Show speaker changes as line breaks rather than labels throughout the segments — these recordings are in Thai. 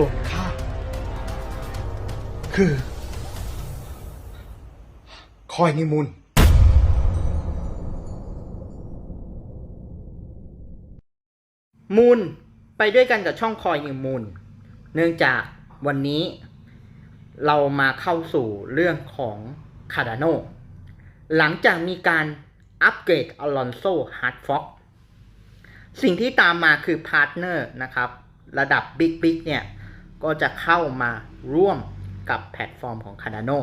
ส่วนข้าคือ คอยนิมุน
มูลไปด้วยกันกับช่องคอยนิมูล เนื่องจากวันนี้เรามาเข้าสู่เรื่องของคาร์ดาโนหลังจากมีการอัปเกรดอลอนโซฮาร์ดฟ็อกสิ่งที่ตามมาคือพาร์ทเนอร์นะครับ ระดับบิ๊กบิ๊กเนี่ย ก็จะเข้ามาร่วมกับแพลตฟอร์มของ Cardano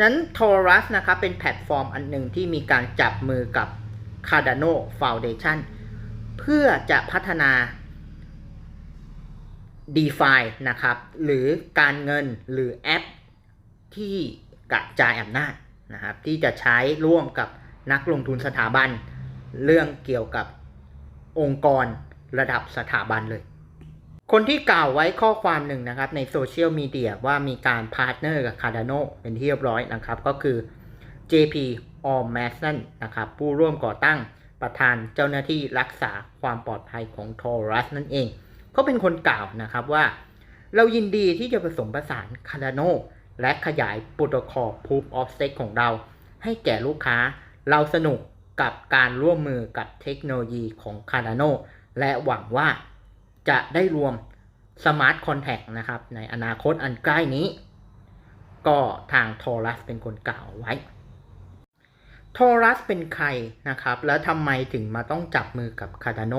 นั้น Taurus นะครับเป็นแพลตฟอร์มอันหนึ่งที่มีการจับมือกับ Cardano Foundation เพื่อจะพัฒนา DeFi นะครับ หรือการเงินหรือแอปที่กระจายอำนาจนะครับ ที่จะใช้ร่วมกับนักลงทุนสถาบัน เรื่องเกี่ยวกับองค์กรระดับสถาบันเลย คนที่กล่าวไว้ข้อความหนึ่งนะครับในโซเชียลมีเดียว่ามีการพาร์ทเนอร์กับ Cardano เป็นที่เรียบร้อยนะครับ ก็คือ JP o r m a s o n นะครับผู้ร่วมก่อตั้งประธานเจ้าหน้าที่รักษาความปลอดภัยของ Taurus นั่นเอง เขาเป็นคนกล่าวนะครับว่า เรายินดีที่จะผสมผสาน Cardano และขยายโปรโตคอล Proof of Stake ของเรา ให้แก่ลูกค้าเราสนุกกับการร่วมมือกับเทคโนโลยีของ Cardano และหวังว่าจะได้รวม Smart Contract นะครับ ในอนาคตอันใกล้นี้ ก็ทาง Taurus เป็นคนกล่าวไว้ทอรัสเป็นใครนะครับ แล้วทำไมถึงมาต้องจับมือกับคา r าโน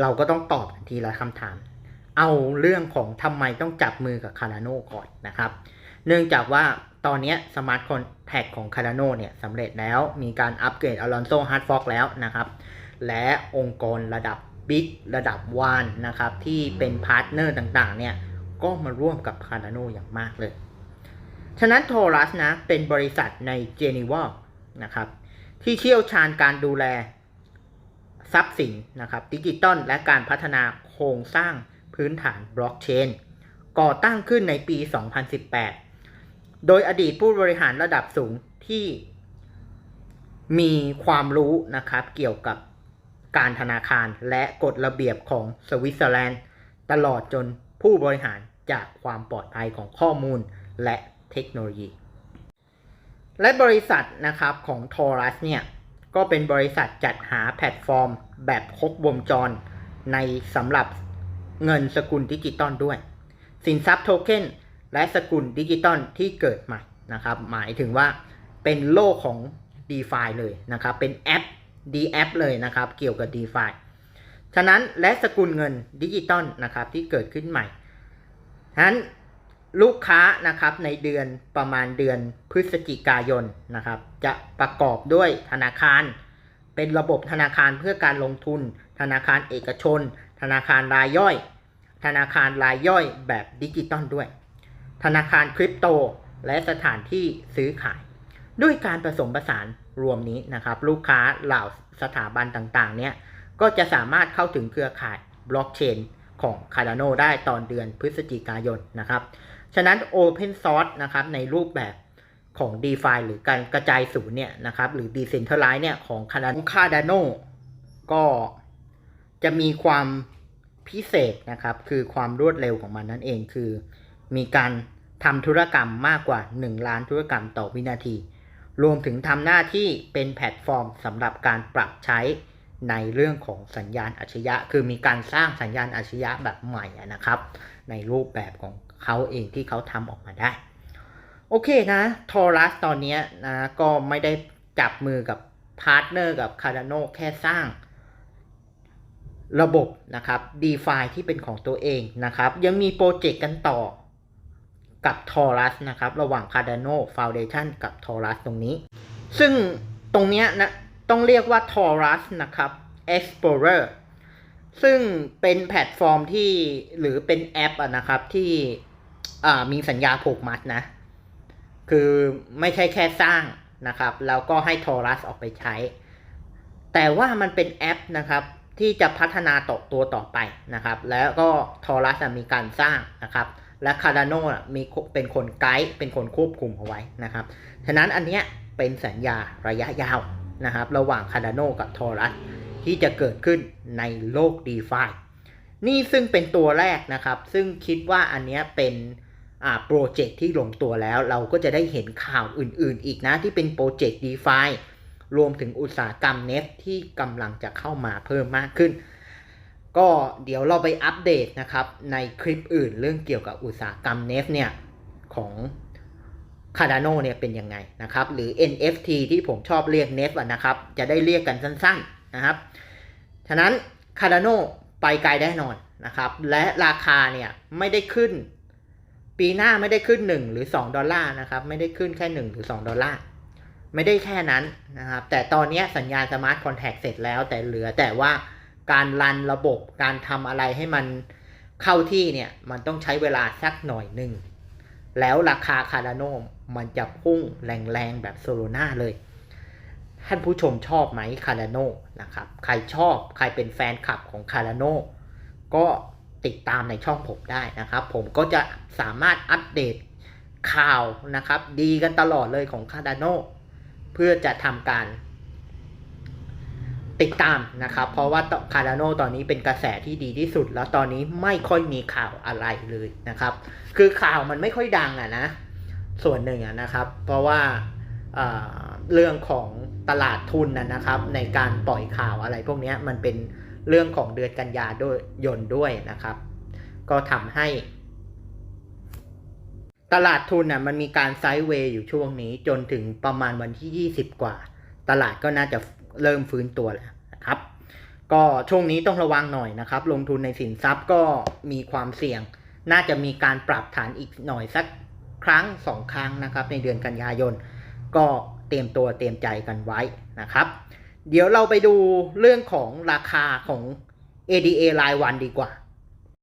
เราก็ต้องตอบทีละคำถาม เอาเรื่องของทำไมต้องจับมือกับคา r าโนก่อนนะครับ เนื่องจากว่าตอนนี้สมาร์ทคอนแทคของคา r าโนเนี่ยสำเร็จแล้วมีการอัปเกรดอลอนโซฮาร์ดฟอกแล้วนะครับ และองค์กรระดับ บิ๊กระดับวานนะครับที่เป็นพาร์ทเนอร์ต่างๆเนี่ยก็มาร่วมกับคา r าโนอย่างมากเลย ฉะนั้นโทรัสนะเป็นบริษัทในเจนีวานะครับที่เชี่ยวชาญการดูแลทรัพย์สินนะครับดิจิตอลและการพัฒนาโครงสร้างพื้นฐานบล็อกเชนก่อตั้งขึ้นในปี 2018 โดยอดีตผู้บริหารระดับสูงที่มีความรู้นะครับเกี่ยวกับ การธนาคารและกฎระเบียบของสวิตเซอร์แลนด์ ตลอดจนผู้บริหารจากความปลอดภัยของข้อมูลและเทคโนโลยี และบริษัทนะครับของ Taurus เนี่ย ก็เป็นบริษัทจัดหาแพลตฟอร์ม แบบครบวงจร ในสำหรับเงินสกุลดิจิตอลด้วย สินทรัพย์โทเค็นและสกุลดิจิตอลที่เกิดใหม่นะครับ หมายถึงว่าเป็นโลกของ d e f i เลยนะครับ เป็นแอป D แอปเลยนะครับ เกี่ยวกับ d e f i ฉะนั้นและสกุลเงินดิจิตอลนะครับที่เกิดขึ้นใหม่ฉะนั้นลูกค้านะครับในเดือนประมาณเดือนพฤศจิกายนนะครับ จะประกอบด้วยธนาคาร เป็นระบบธนาคารเพื่อการลงทุน ธนาคารเอกชน ธนาคารรายย่อย ธนาคารรายย่อยแบบดิจิตอลด้วย ธนาคารคริปโตและสถานที่ซื้อขาย ด้วยการผสมผสาน รวมนี้นะครับ ลูกค้าเหล่าสถาบันต่างๆ เนี่ย ก็จะสามารถเข้าถึงเครือข่ายบล็อกเชนของ Cardano ได้ตอนเดือนพฤศจิกายนนะครับ ฉะนั้น Open Source นะครับในรูปแบบของ DeFi หรือการกระจายศูนย์เนี่ยนะครับหรือ Decentralize เนี่ยของ Cardano Cardano ก็จะมีความพิเศษนะครับ คือความรวดเร็วของมันนั่นเองคือ มีการทำธุรกรรมมากกว่า 1 ล้านธุรกรรมต่อวินาที รวมถึงทำหน้าที่เป็นแพลตฟอร์มสำหรับการปรับใช้ในเรื่องของสัญญาณอัจฉริยะ คือมีการสร้างสัญญาณอัจฉริยะแบบใหม่นะครับ ในรูปแบบของเขาเองที่เขาทำออกมาได้ โอเคนะทอรัสตอนนี้นะก็ไม่ได้จับมือกับพาร์ทเนอร์กับ Cardano แค่สร้างระบบนะครับ d e f i ที่เป็นของตัวเองนะครับ ยังมีโปรเจกต์กันต่อ กับ Taurus นะครับ ระหว่าง Cardano Foundation กับ Taurus ตรงนี้ ซึ่งตรงเนี้ยนะต้องเรียกว่า Taurus นะครับ Explorer ซึ่งเป็นแพลตฟอร์มที่หรือเป็นแอปอะนะครับที่มีสัญญาผูกมัดนะ คือไม่ใช่แค่สร้างนะครับ แล้วก็ให้ Taurus ออกไปใช้ แต่ว่ามันเป็นแอปนะครับที่จะพัฒนาต่อตัวต่อไปนะครับ แล้วก็ Taurus อะมีการสร้างนะครับ และ Cardano อะมีเป็นคนไกด์เป็นคนควบคุมเอาไว้นะครับฉะนั้นอันเนี้ยเป็นสัญญาระยะยาวนะครับ ระหว่าง Cardano กับ Taurus ที่จะเกิดขึ้นในโลก d e f i นี่ซึ่งเป็นตัวแรกนะครับ ซึ่งคิดว่าอันเนี้ยเป็นโปรเจกต์ที่ลงตัวแล้วเราก็จะได้เห็นข่าวอื่นๆ อีกนะ ที่เป็นโปรเจกต์ d e f i รวมถึงอุตสาหกรรมเนฟที่กำลังจะเข้ามาเพิ่มมากขึ้น ก็เดี๋ยวเราไปอัปเดตนะครับ ในคลิปอื่นเรื่องเกี่ยวกับอุตสาหกรรมเนฟเนี่ยของ Cardano เนี่ยเป็นยังไงนะครับ หรือ NFT ที่ผมชอบเรียก NEF อะนะครับ จะได้เรียกกันสั้นๆนะครับ ฉะนั้น Cardano ไปไกลแน่นอนนะครับ และราคาเนี่ยไม่ได้ขึ้น ปีหน้าไม่ได้ขึ้น 1 หรือ 2 ดอลลาร์นะครับ ไม่ได้ขึ้นแค่ 1 หรือ 2 ดอลลาร์ไม่ได้แค่นั้นนะครับ แต่ตอนนี้สัญญาณสมาร์ทคอนแทคเสร็จแล้วแต่เหลือแต่ว่า การรันระบบการทำอะไรให้มันเข้าที่เนี่ยมันต้องใช้เวลาสักหน่อยหนึ่ง แล้วราคาคาร์ดโนมันจะพุ่งแรงๆแบบโซโลนาเลย ท่านผู้ชมชอบไหมคาร์ดโนนะครับ ใครชอบใครเป็นแฟนคลับของคาร์ดโนก็ติดตามในช่องผมได้นะครับ ผมก็จะสามารถอัปเดตข่าวนะครับ ดีกันตลอดเลยของคาร์ดโนเพื่อจะทำการ ติดตามนะครับ เพราะว่าคาร์ดโนตอนนี้เป็นกระแสที่ดีที่สุด แล้วตอนนี้ไม่ค่อยมีข่าวอะไรเลยนะครับ คือข่าวมันไม่ค่อยดังอะนะ ส่วนหนึ่งอะนะครับ เพราะว่าเเรื่องของตลาดทุนนะครับ ในการปล่อยข่าวอะไรพวกนี้มันเป็นเรื่องของเดือนกันยาด้วยยนด้วยนะครับ ก็ทำให้ ตลาดทุนน่ะมันมีการไซด์เวย์อยู่ช่วงนี้จนถึงประมาณวันที่ 20 กว่า ตลาดก็น่าจะ เริ่มฟื้นตัวแล้วนะครับ ก็ช่วงนี้ต้องระวังหน่อยนะครับ ลงทุนในสินทรัพย์ก็มีความเสี่ยง น่าจะมีการปรับฐานอีกหน่อยสักครั้งสองครั้งนะครับ ในเดือนกันยายน ก็เตรียมตัวเตรียมใจกันไว้นะครับ เดี๋ยวเราไปดูเรื่องของราคาของ ADA รายวันดีกว่า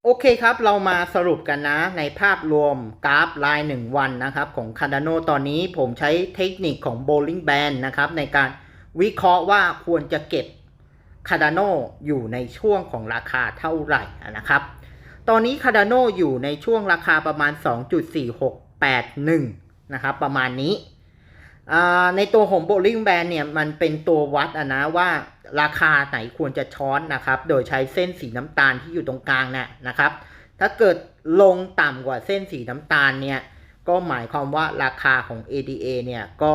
โอเคครับ เรามาสรุปกันนะ ในภาพรวมกราฟราย 1 วันนะครับ ของ Cardano ตอนนี้ผมใช้เทคนิคของ Bolling Band นะครับ ในการ วิเคราะห์ว่าควรจะเก็บ Cardano อยู่ในช่วงของราคาเท่าไหร่นะครับ ตอนนี้ Cardano อยู่ในช่วงราคาประมาณ 2.4681 นะครับประมาณนี้ ในตัวของ Bolling Band เนี่ยมันเป็นตัววัดนะว่าราคาไหนควรจะช้อนนะครับ โดยใช้เส้นสีน้ำตาลที่อยู่ตรงกลางเนี่ยนะครับ ถ้าเกิดลงต่ำกว่าเส้นสีน้ำตาลเนี่ยก็หมายความว่าราคาของ ADA เนี่ยก็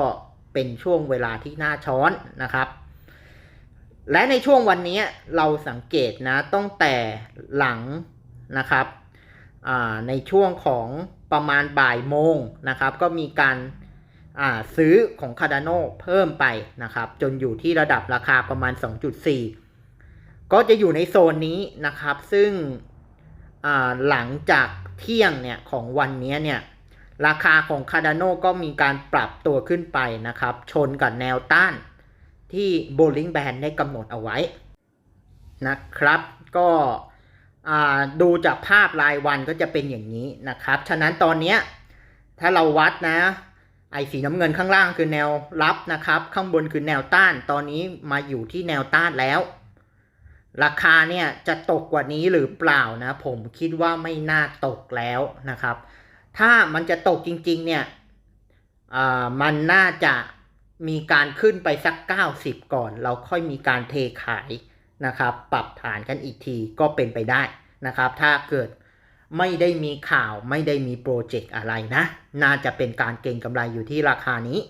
เป็นช่วงเวลาที่น่าช้อนนะครับ และในช่วงวันนี้เราสังเกตนะตั้งแต่หลังนะครับในช่วงของประมาณบ่ายโมงนะครับ ก็มีการซื้อของ Cardano เพิ่มไปนะครับ จนอยู่ที่ระดับราคาประมาณ 2.4 ก็จะอยู่ในโซนนี้นะครับ ซึ่งหลังจากเที่ยงเนี่ยของวันนี้เนี่ย ราคาของ Cardano ก็มีการปรับตัวขึ้นไปนะครับ ชนกับแนวต้านที่ Bolling Band ได้กำหนดเอาไว้นะครับ ก็ดูจากภาพรายวันก็จะเป็นอย่างนี้นะครับ ฉะนั้นตอนนี้ถ้าเราวัดนะ ไอ้สีน้ำเงินข้างล่างคือแนวรับนะครับ ข้างบนคือแนวต้าน ตอนนี้มาอยู่ที่แนวต้านแล้ว ราคาเนี่ยจะตกกว่านี้หรือเปล่านะ ผมคิดว่าไม่น่าตกแล้วนะครับ ถ้ามันจะตกจริง ๆ เนี่ยมันน่าจะมีการขึ้นไปสัก 90 ก่อน เราค่อยมีการเทขายนะครับ ปรับฐานกันอีกทีก็เป็นไปได้นะครับ ถ้าเกิดไม่ได้มีข่าวไม่ได้มีโปรเจกต์อะไรนะ น่าจะเป็นการเก็งกำไรอยู่ที่ราคานี้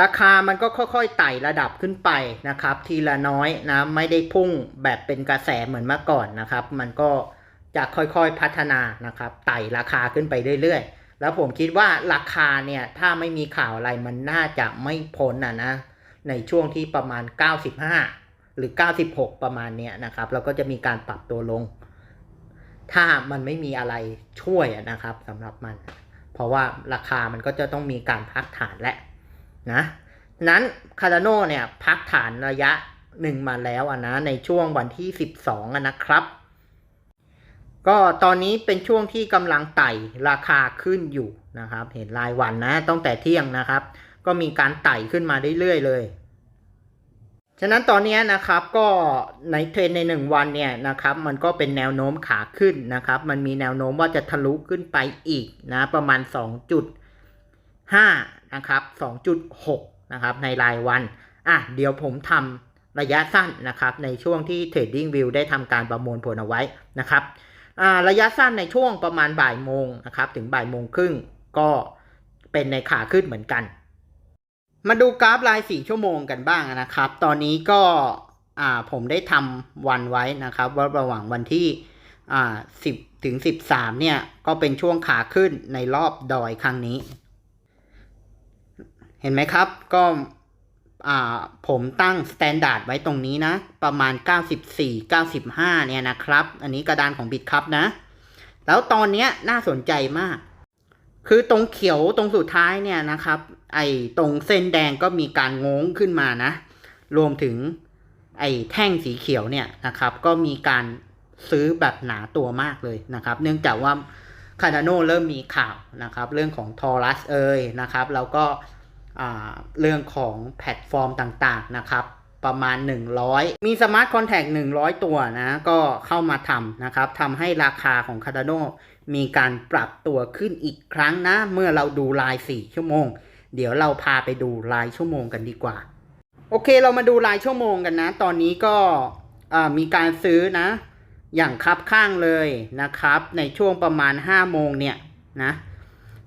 ราคามันก็ค่อยๆไต่ระดับขึ้นไปนะครับ ทีละน้อยนะ ไม่ได้พุ่งแบบเป็นกระแสเหมือนเมื่อก่อนนะครับ มันก็ จะค่อยๆพัฒนานะครับไต่ราคาขึ้นไปเรื่อยๆ แล้วผมคิดว่าราคาเนี่ยถ้าไม่มีข่าวอะไรมันน่าจะไม่พ้นนะนะในช่วงที่ประมาณ 95 หรือ 96 ประมาณเนี้ยนะครับเราก็จะมีการปรับตัวลง ถ้ามันไม่มีอะไรช่วยนะครับสำหรับมัน เพราะว่าราคามันก็จะต้องมีการพักฐานแหละนะนั้นคาร์โนเนี่ยพักฐานระยะหนึ่งมาแล้วนะในช่วงวันที่ 12นะครับ ก็ตอนนี้เป็นช่วงที่กำลังไต่ราคาขึ้นอยู่นะครับ เห็นรายวันนะตั้งแต่เที่ยงนะครับ ก็มีการไต่ขึ้นมาเรื่อยๆเลยฉะนั้นตอนนี้นะครับก็ในเทรนใน 1 วันเนี่ยนะครับมันก็เป็นแนวโน้มขาขึ้นนะครับ มันมีแนวโน้มว่าจะทะลุขึ้นไปอีกนะประมาณ 2.5 นะครับ 2.6 นะครับในรายวันอะเดี๋ยวผมทำระยะสั้นนะครับ ในช่วงที่ Trading View ได้ทำการประมวลผลเอาไว้นะครับ ระยะสั้นในช่วงประมาณบ่ายโมงนะครับถึงบ่ายโมงครึ่งก็เป็นในขาขึ้นเหมือนกัน มาดูกราฟราย 4 ชั่วโมงกันบ้างนะครับ ตอนนี้ก็ผมได้ทำวันไว้นะครับ ว่าระหว่างวันที่อ่า10ถึง 13 เนี่ย ก็เป็นช่วงขาขึ้นในรอบดอยครั้งนี้ เห็นไหมครับก็ ผมตั้งสแตนดาร์ดไว้ตรงนี้นะ ประมาณ 94 95 เนี่ยนะครับ อันนี้กระดานของบิดครับนะ แล้วตอนเนี้ยน่าสนใจมาก คือตรงเขียวตรงสุดท้ายเนี่ยนะครับ ไอ้ตรงเส้นแดงก็มีการงงขึ้นมานะ รวมถึงไอ้แท่งสีเขียวเนี่ยนะครับ ก็มีการซื้อแบบหนาตัวมากเลยนะครับ เนื่องจากว่าคา r าโนเริ่มมีข่าวนะครับ เรื่องของทอรัสเอยนะครับ แล้วก็ เรื่องของแพลตฟอร์มต่างๆนะครับ ประมาณ 100 มีสมาร์ทคอนแทค100 ตัวนะ ก็เข้ามาทำนะครับทำให้ราคาของ Cardano มีการปรับตัวขึ้นอีกครั้งนะ เมื่อเราดูราย 4 ชั่วโมง เดี๋ยวเราพาไปดูรายชั่วโมงกันดีกว่า โอเคเรามาดูรายชั่วโมงกันนะ ตอนนี้ก็มีการซื้อนะ อย่างคับข้างเลยนะครับ ในช่วงประมาณ 5 โมงเนี่ยนะ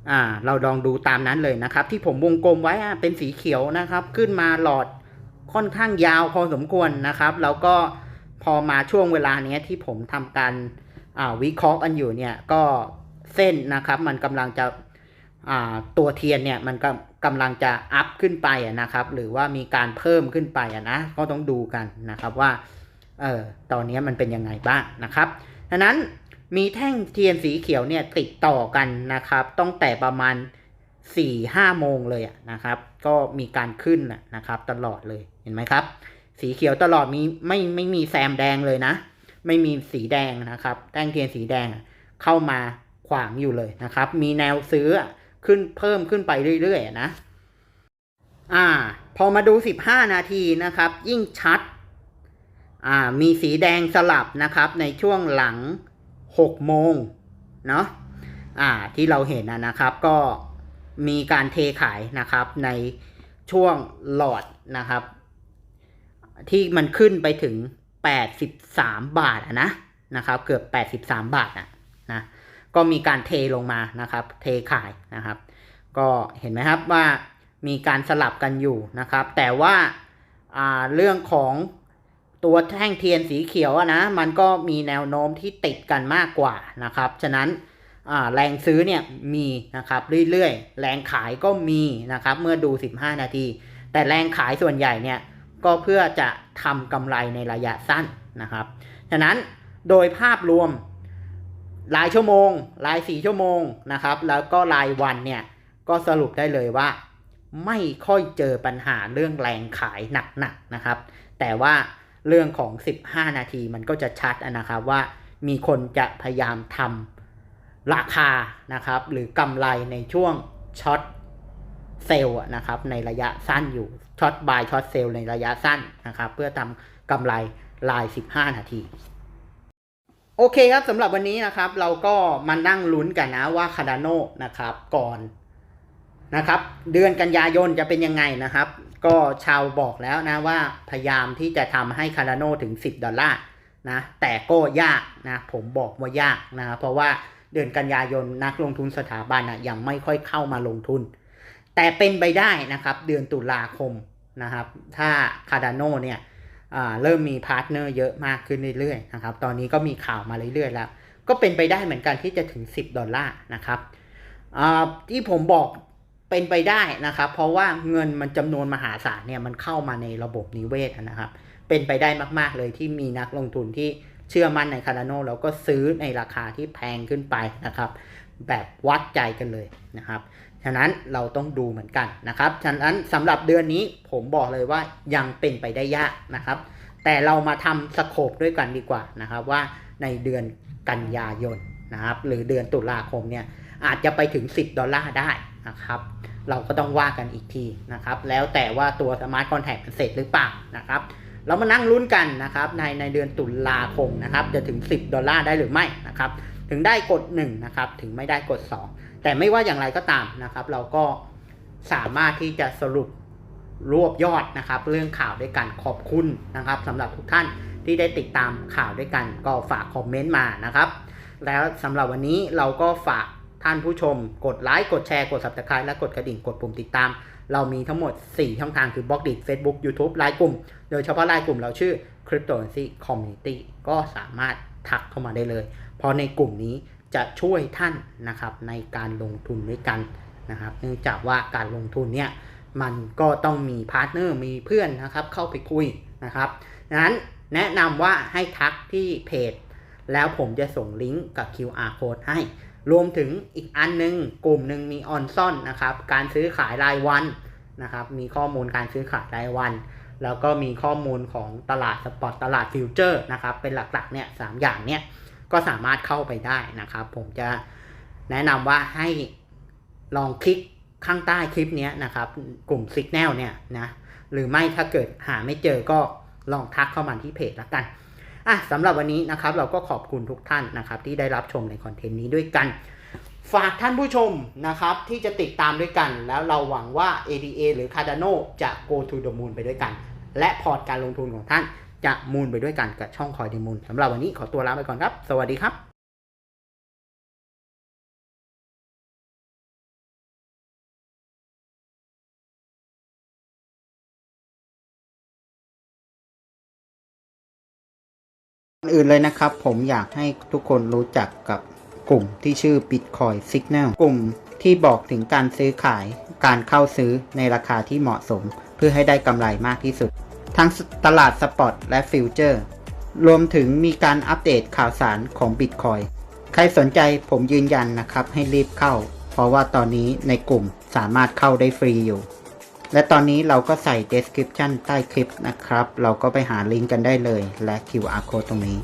อ่าเราลองดูตามนั้นเลยนะครับ ที่ผมวงกลมไว้อะเป็นสีเขียวนะครับ ขึ้นมาหลอดค่อนข้างยาวพอสมควรนะครับ แล้วก็พอมาช่วงเวลาเนี้ยที่ผมทำการอ่าวิเคราะห์กันอยู่เนี่ยก็เส้นนะครับมันกำลังจะอ่าตัวเทียนเนี่ยมันกำกำลังจะอัพขึ้นไปนะครับ หรือว่ามีการเพิ่มขึ้นไปนะก็ต้องดูกันนะครับว่าเออตอนนี้มันเป็นยังไงบ้างนะครับดังนั้น มีแท่งเทียนสีเขียวเนี่ยติดต่อกันนะครับตั้งแต่ประมาณ4 5โมงเลยนะครับ ก็มีการขึ้นนะครับ ตลอดเลยเห็นไหมครับ สีเขียวตลอดมีไม่ไม่มีแซมแดงเลยนะ ไม่มีสีแดงนะครับ แท่งเทียนสีแดงเข้ามาขวางอยู่เลยนะครับ มีแนวซื้อขึ้นเพิ่มขึ้นไปเรื่อยๆนะอ่า พอมาดู 15 นาทีนะครับ ยิ่งชัด อ่า มีสีแดงสลับนะครับ ในช่วงหลัง 6 โมงเนาะอ่าที่เราเห็นนะครับก็มีการเทขายนะครับในช่วงหลอดนะครับ ที่มันขึ้นไปถึง 83 บาทนะนะครับเกือบ 83 บาทอะนะก็มีการเทลงมานะครับ เทขายนะครับ ก็เห็นไหมครับว่ามีการสลับกันอยู่นะครับ แต่ว่าเรื่องของ ตัวแท่งเทียนสีเขียวนะมันก็มีแนวโน้มที่ติดกันมากกว่านะครับ ฉะนั้นแรงซื้อเนี่ยมีนะครับเรื่อยๆ แรงขายก็มีนะครับเมื่อดู 15 นาที แต่แรงขายส่วนใหญ่เนี่ยก็เพื่อจะทำกำไรในระยะสั้นนะครับ ฉะนั้นโดยภาพรวมรายชั่วโมง รายสี่ชั่วโมงนะครับ แล้วก็รายวันเนี่ยก็สรุปได้เลยว่า ไม่ค่อยเจอปัญหาเรื่องแรงขายหนักๆนะครับ แต่ว่า เรื่องของ 15 นาทีมันก็จะชัดนะครับว่ามีคนจะพยายามทำราคานะครับ หรือกำไรในช่วงช็อตเซลล์นะครับในระยะสั้นอยู่ช็อตบายช็อตเซลล์ในระยะสั้นนะครับเพื่อทำกำไรราย 15 นาที โอเคครับสำหรับวันนี้นะครับเราก็มานั่งลุ้นกันนะว่าคาร์ดานโนนะครับก่อนนะครับ เดือนกันยายนจะเป็นยังไงนะครับ ก็ชาวบอกแล้วนะว่าพยายามที่จะทำให้คาราโนถึง 10 ดอลลาร์นะแต่ก็ยากนะผมบอกว่ายากนะเพราะว่าเดือนกันยายนนักลงทุนสถาบันนะยังไม่ค่อยเข้ามาลงทุน แต่เป็นไปได้นะครับเดือนตุลาคมนะครับถ้าคาร์ดาโนเนี่ยเริ่มมีพาร์ทเนอร์เยอะมากขึ้นเรื่อยๆนะครับตอนนี้ก็มีข่าวมาเรื่อยๆแล้ว ก็เป็นไปได้เหมือนกันที่จะถึง 10 ดอลลาร์นะครับที่ผมบอก เป็นไปได้นะครับ เพราะว่าเงินมันจำนวนมหาศาลเนี่ยมันเข้ามาในระบบนิเวศนะครับ เป็นไปได้มาก ๆ เลยที่มีนักลงทุนที่เชื่อมั่นในคาร์โนแล้วก็ซื้อในราคาที่แพงขึ้นไปนะครับ แบบวัดใจกันเลยนะครับฉะนั้นเราต้องดูเหมือนกันนะครับ ฉะนั้นสำหรับเดือนนี้ผมบอกเลยว่ายังเป็นไปได้ยากนะครับ แต่เรามาทำสโคปด้วยกันดีกว่านะครับ ว่าในเดือนกันยายนนะครับ หรือเดือนตุลาคมเนี่ยอาจจะไปถึง 10 ดอลลาร์ได้ นะครับเราก็ต้องว่ากันอีกทีนะครับแล้วแต่ว่าตัวสมาร์ทคอนแทคมันเสร็จหรือเปล่านะครับเรามานั่งลุ้นกันนะครับในในเดือนตุลาคมนะครับจะถึง 10 ดอลลาร์ได้หรือไม่นะครับถึงได้กด1นะครับถึงไม่ได้กด 2 แต่ไม่ว่าอย่างไรก็ตามนะครับ เราก็สามารถที่จะสรุปรวบยอดนะครับ เรื่องข่าวด้วยกันขอบคุณนะครับสำหรับทุกท่านที่ได้ติดตามข่าวด้วยกัน ก็ฝากคอมเมนต์มานะครับ แล้วสำหรับวันนี้เราก็ฝาก ท่านผู้ชม กดไลค์ กดแชร์ กด subscribe และกดกระดิ่ง กดปุ่มติดตาม เรามีทั้งหมด 4 ช่องทางคือบล็อกดิ Facebook YouTube ไลน์กลุ่ม โดยเฉพาะไลน์กลุ่มเราชื่อ Cryptocurrency Community ก็สามารถทักเข้ามาได้เลย เพราะในกลุ่มนี้จะช่วยท่านนะครับในการลงทุนด้วยกันนะครับ เนื่องจากว่าการลงทุนเนี่ยมันก็ต้องมีพาร์ทเนอร์มีเพื่อนนะครับเข้าไปคุยนะครับดังนั้นแนะนำว่าให้ทักที่เพจ แล้วผมจะส่งลิงก์กับ QR code ให้ รวมถึงอีกอันหนึง กลุ่มหนึ่งมีออนซ่อนนะครับ การซื้อขายรายวันนะครับ มีข้อมูลการซื้อขายรายวัน แล้วก็มีข้อมูลของตลาดสปอตตลาดฟิวเจอร์นะครับ เป็นหลักๆเนี่ยสามอย่างเนี่ยก็สามารถเข้าไปได้นะครับ ผมจะแนะนำว่าให้ลองคลิกข้างใต้คลิปนี้นะครับ กลุ่ม Signal เนี่ยนะ หรือไม่ถ้าเกิดหาไม่เจอก็ลองทักเข้ามาที่เพจละกัน อะสำหรับวันนี้นะครับเราก็ขอบคุณทุกท่านนะครับที่ได้รับชมในคอนเทนต์นี้ด้วยกัน ฝากท่านผู้ชมนะครับที่จะติดตามด้วยกัน แล้วเราหวังว่า ADA หรือ Cardano จะ go to the moon ไปด้วยกัน และพอร์ตการลงทุนของท่านจะมูลไปด้วยกันกับช่องคอยเดมูนสำหรับวันนี้ขอตัวลาไปก่อนครับ สวัสดีครับ อื่นเลยนะครับ ผมอยากให้ทุกคนรู้จักกับกลุ่มที่ชื่อ Bitcoin Signal กลุ่มที่บอกถึงการซื้อขายการเข้าซื้อในราคาที่เหมาะสม เพื่อให้ได้กำไรมากที่สุด ทั้งตลาดสปอตและฟิวเจอร์ รวมถึงมีการอัปเดตข่าวสารของ Bitcoin ใครสนใจผมยืนยันนะครับให้รีบเข้า เพราะว่าตอนนี้ในกลุ่มสามารถเข้าได้ฟรีอยู่ และตอนนี้เราก็ใส่ description ใต้คลิปนะครับ เราก็ไปหาลิงก์กันได้เลยและ QR code ตรงนี้